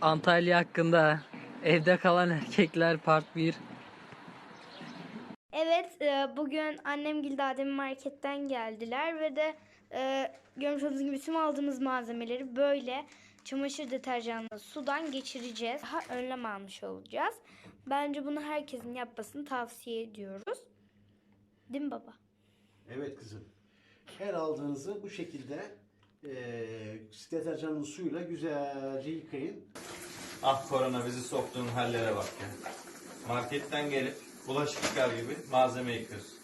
Antalya hakkında evde kalan erkekler part 1. Evet, e, bugün annem Gildadem marketten geldiler ve de e, görmüş olduğunuz gibi tüm aldığımız malzemeleri böyle çamaşır deterjanlı sudan geçireceğiz. Daha önlem almış olacağız. Bence bunu herkesin yapmasını tavsiye ediyoruz. Değil mi baba? Evet kızım. Her aldığınızı bu şekilde eee deterjanın suyla güzelce yıkayın. Ah korona bizi soktuğun hallere bak ya. Marketten gelip bulaşık yıkar gibi malzeme yıkıyorsun.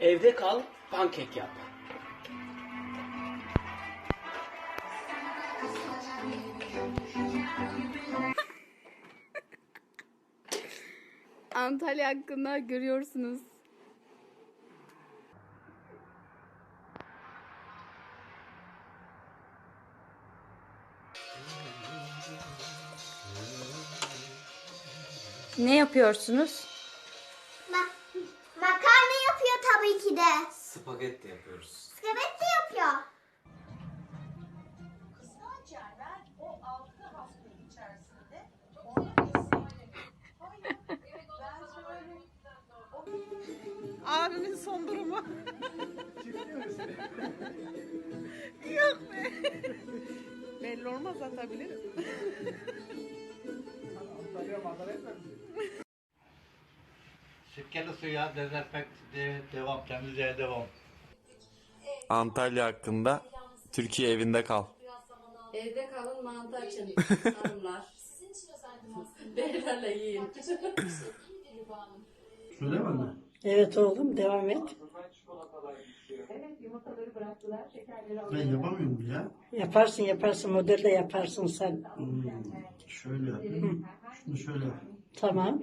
Evde kal, pankek yap. Antalya hakkında görüyorsunuz. Ne yapıyorsunuz? Ma- makarna yapıyor tabii ki de. Spagetti yapıyoruz. Spagetti yapıyor. Abinin son durumu. Yok be. Belli olmaz atabilirim. Sirkeli suya dezenfekt devam, temizliğe devam. Antalya hakkında Türkiye evinde kal. Evde kalın mantı açın hanımlar. Beylerle yiyin. Söyle bana. Evet oğlum devam et. Ben yapamıyorum ya. Yaparsın yaparsın modelle yaparsın sen. Hmm, şöyle yapayım. Şunu şöyle yapayım. Tamam.